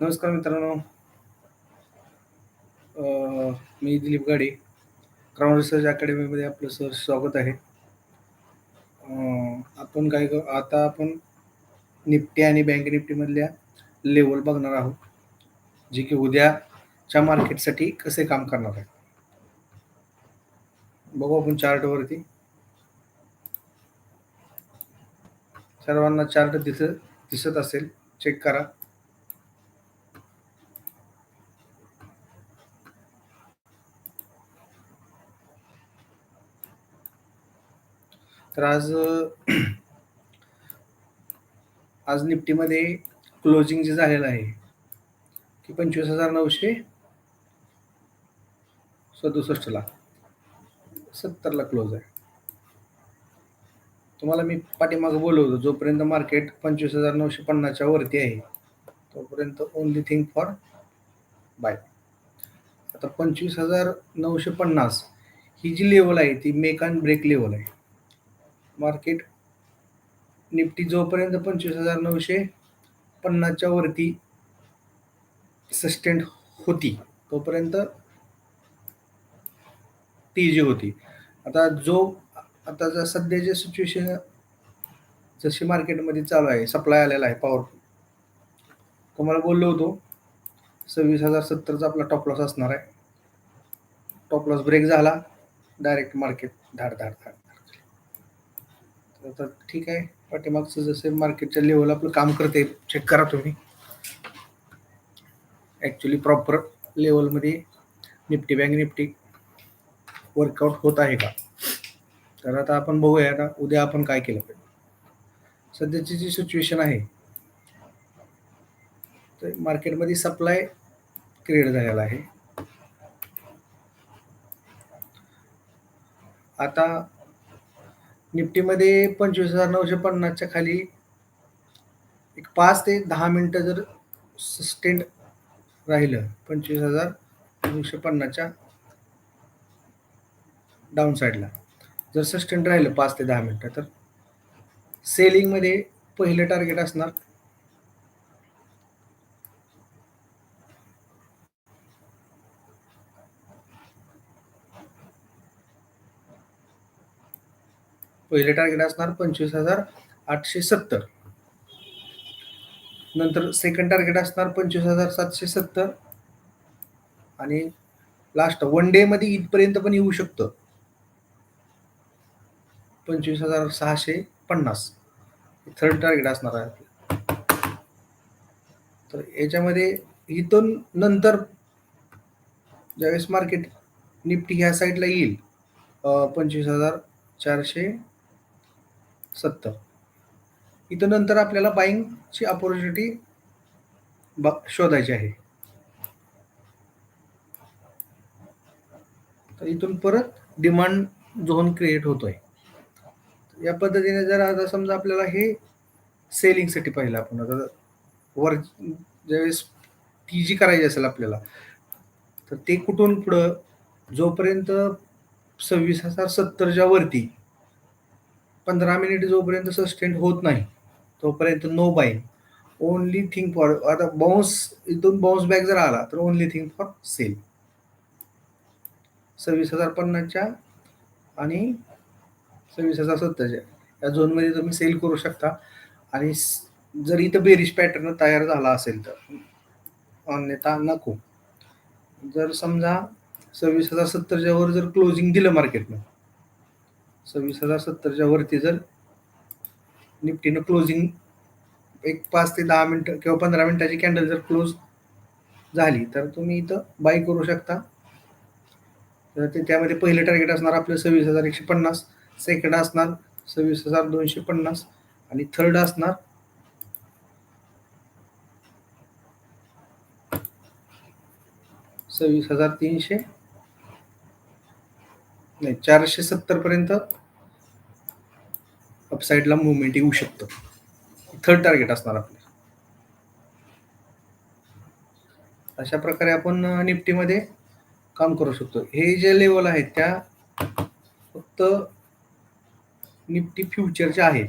नमस्कार मित्रांनो. मी दिलीप गाडे क्राऊन रिसर्च अकॅडमीमध्ये आपलं सर स्वागत आहे. आपण काय आता आपण निफ्टी आणि बँक निफ्टीमधल्या लेवल बघणार आहोत जे की उद्याच्या मार्केटसाठी कसे काम करणार आहे. बघू आपण चार्टवरती सर्वांना चार्ट दिसत दिसत असेल चेक करा. तर आज आज निफ्टीमध्ये क्लोजिंग जे झालेलं आहे की पंचवीस हजार नऊशे सदुसष्टला सत्तरला क्लोज आहे. तुम्हाला मी पाठीमागं बोलवतो जोपर्यंत मार्केट पंचवीस हजार नऊशे पन्नासच्या वरती आहे तोपर्यंत ओनली थिंग फॉर बाय आता पंचवीस हजार नऊशे पन्नास ही जी लेवल आहे ती मेक अँड ब्रेक लेवल आहे. मार्केट निफ्टी जोपर्यंत पंचवीस हजार नऊशे पन्नासच्या वरती सस्टेंड होती तोपर्यंत ती जी होती. आता जो आता जर सध्याचे सिच्युएशन जशी मार्केटमध्ये चालू आहे सप्लाय आलेला आहे पॉवरफुल तुम्हाला बोललो होतो सव्वीस हजार सत्तरचा आपला टॉप लॉस असणार आहे. टॉप लॉस ब्रेक झाला डायरेक्ट मार्केट धाड धाड धाड. तर ठीक आहे. पाठीमागचं जसे मार्केटच्या लेवल आपलं काम करते चेक करा तुम्ही. ॲक्च्युली प्रॉपर लेवलमध्ये निफ्टी बँक निफ्टी वर्कआउट होत आहे का? तर आता आपण बघूया आता उद्या आपण काय केलं पाहिजे. सध्याची जी सिच्युएशन आहे तर मार्केटमध्ये सप्लाय क्रिएट झालेला आहे. आता निफ्टीमध्ये पंचवीस हजार नऊशे पन्नासच्या खाली एक पाच ते दहा मिनटं जर सस्टेंड राहिलं पंचवीस हजार नऊशे पन्नासच्या डाऊन साईडला जर सस्टेंड राहिलं पाच ते दहा मिनटं तर सेलिंगमध्ये पहिलं टार्गेट असणार पहिले टार्गेट असणार पंचवीस हजार आठशे सत्तर. नंतर सेकंड टार्गेट असणार पंचवीस हजार सातशे सत्तर. आणि लास्ट वन डे मध्ये इथपर्यंत पण येऊ शकतं. पंचवीस हजार सहाशे पन्नास. थर्ड टार्गेट असणार आहे. तर याच्यामध्ये इथून नंतर ज्यावेळेस मार्केट निफ्टी ह्या साईडला येईल पंचवीस हजार चारशे सत्तर. इथं नंतर आपल्याला बाईंगची ऑपॉर्च्युनिटी शोधायची आहे. तर इथून परत डिमांड झोन क्रिएट होतोय. या पद्धतीने जर आता समजा आपल्याला हे सेलिंगसाठी पाहिलं आपण आता वर ज्यावेळेस टी जी करायची असेल आपल्याला तर ते कुठून पुढं? जोपर्यंत सव्वीस हजार सत्तरच्या वरती पंधरा मिनिट जोपर्यंत सस्टेंड होत नाही तोपर्यंत no buying only thing for आता बाउन्स इथून बाउन्स बॅक जर आला तर ओनली थिंग फॉर सेल सव्वीस हजार पन्नासच्या आणि सव्वीस हजार सत्तरच्या. या झोनमध्ये तुम्ही सेल करू शकता. आणि जर इथं बेरिश पॅटर्न तयार झाला असेल तर अन्यथा नको. जर समजा सव्वीस हजार सत्तरच्या वर जर क्लोजिंग दिलं मार्केटनं सव्वीस हजार सत्तरच्या वरती जर निफ्टीनं क्लोजिंग एक पाच ते दहा मिनटं किंवा पंधरा मिनटाची कॅन्डल जर क्लोज झाली तर तुम्ही इथं बाय करू शकता. तर ते त्यामध्ये पहिलं टार्गेट असणार आपलं सव्वीस हजार एकशे पन्नास सेकंड असणार सव्वीस हजार दोनशे पन्नास आणि थर्ड असणार सव्वीस हजार तीनशे नाही चारशे सत्तर पर्यंत अपसाईडला मुवमेंट येऊ शकतं. थर्ड टार्गेट असणार आपलं. अशा प्रकारे आपण निफ्टीमध्ये काम करू शकतो. हे जे लेवल आहेत त्या फक्त निफ्टी फ्युचरच्या आहेत.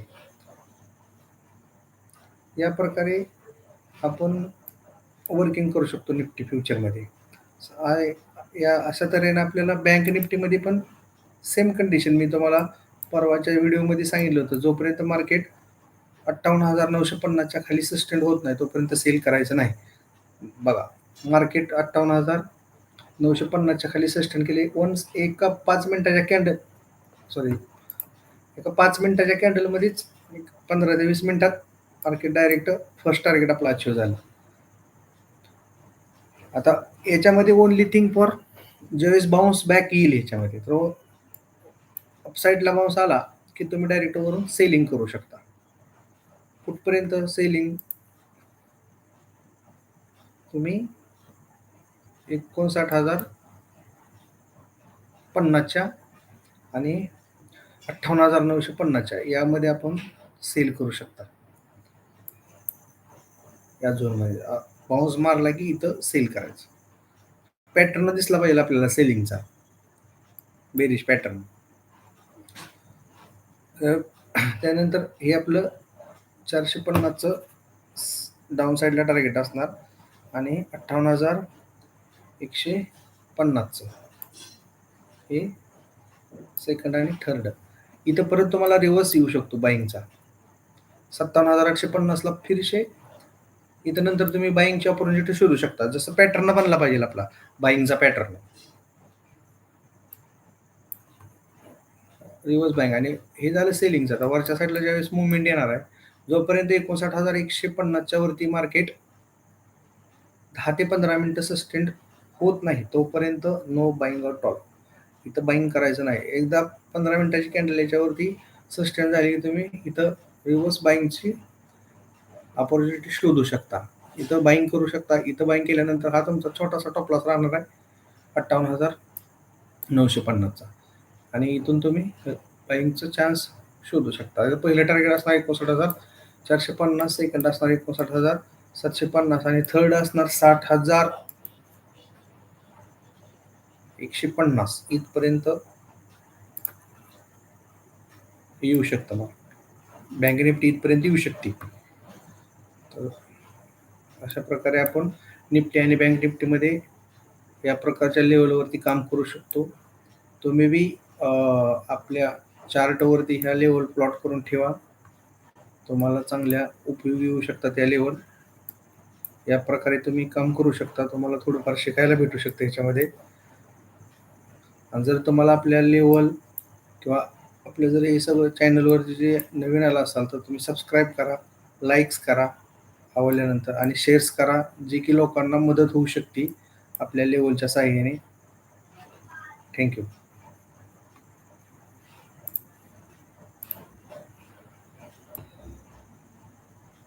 या प्रकारे आपण वर्किंग करू शकतो निफ्टी फ्युचरमध्ये या अशा तऱ्हेने आपल्याला बँक निफ्टीमध्ये पण सेम कंडिशन. मी तुम्हाला परवाच्या व्हिडिओमध्ये सांगितलं होतं जोपर्यंत मार्केट अठ्ठावन्न हजार नऊशे पन्नासच्या खाली सस्टेंड होत नाही तोपर्यंत सेल करायचं नाही. बघा मार्केट अठ्ठावन्न हजार नऊशे पन्नासच्या खाली सस्टेंड केले वन्स एका पाच मिनिटाच्या कॅन्डल सॉरी एका पाच मिनिटाच्या कॅन्डलमध्येच एक पंधरा ते वीस मिनिटात मार्केट डायरेक्ट फर्स्ट टार्गेट आपला अचीव झाला. आता याच्यामध्ये ओनली थिंग फॉर ज्यावेळेस बाउन्स बॅक येईल याच्यामध्ये तर अपसाईडला बाउन्स आला की तुम्ही डायरेक्ट वरून सेलिंग करू शकता. कुठपर्यंत सेलिंग तुम्ही एकोणसाठ हजार पन्नासच्या आणि अठ्ठावन्न हजार नऊशे पन्नासच्या यामध्ये आपण सेल करू शकता. या झोनमध्ये बाउन्स मारला की इथं सेल करायचं. पॅटर्न दिसला पाहिजे आपल्याला सेलिंगचा बेरिश पॅटर्न त्यानंतर हे आपलं चारशे पन्नासचं डाऊन साईडला टार्गेट असणार आणि अठ्ठावन्न हजार एकशे पन्नासचं. हे सेकंड आणि थर्ड इथं परत तुम्हाला रिव्हर्स येऊ शकतो बाईंगचा सत्तावन्न हजार आठशे पन्नासला फिरशे. इथं नंतर तुम्ही बाईंगची ऑपॉर्च्युनिटी शोधू शकता. जसं पॅटर्न बनला पाहिजे आपला. बाईंगचा पॅटर्न रिव्हर्स बँक आणि हे झालं सेलिंगचं आता वरच्या साईडला ज्यावेळेस मुवमेंट येणार आहे जोपर्यंत एकोणसाठ हजार एकशे पन्नासच्या वरती मार्केट दहा ते पंधरा मिनटं सस्टेंड होत नाही तोपर्यंत नो बाईंग ऑर टॉल इथं बाईंग करायचं नाही. एकदा पंधरा मिनिटाची कॅन्डल याच्यावरती सस्टेंड झाली की तुम्ही इथं रिव्हर्स बाईंगची ऑपॉर्च्युनिटी शोधू शकता. इथं बाईंग करू शकता. इथं बाईंग केल्यानंतर हा तुमचा छोटासा टॉपलॉस राहणार आहे अठ्ठावन्न हजार नऊशे पन्नासचा. आणि इथून तुम्ही बाईंगचं चान्स शोधू शकता. पहिले पहिलं टार्गेट असणार एकोणसाठ हजार चारशे पन्नास सेकंड असणार एकोणसाठ हजार सातशे पन्नास आणि थर्ड असणार साठ हजार. एकशे पन्नास. इथपर्यंत येऊ शकतं मग. बँक निफ्टी इथपर्यंत येऊ शकते. तर अशा प्रकारे आपण निफ्टी आणि बँक निफ्टीमध्ये या प्रकारच्या लेवलवरती काम करू शकतो. तुम्ही बी आपल्या चार्टवरती ह्या लेवल प्लॉट करून ठेवा. तुम्हाला चांगल्या उपयोगी येऊ शकतात त्या लेवल या प्रकारे तुम्ही काम करू शकता. तुम्हाला थोडंफार शिकायला भेटू शकतं ह्याच्यामध्ये. आणि जर तुम्हाला आपल्या लेवल किंवा आपलं जर हे सगळं चॅनलवरती जे नवीन आलं असाल तर तुम्ही सबस्क्राईब करा लाईक्स करा आवडल्यानंतर आणि शेअर्स करा जे की लोकांना मदत होऊ शकते आपल्या लेवलच्या साह्याने. थँक्यू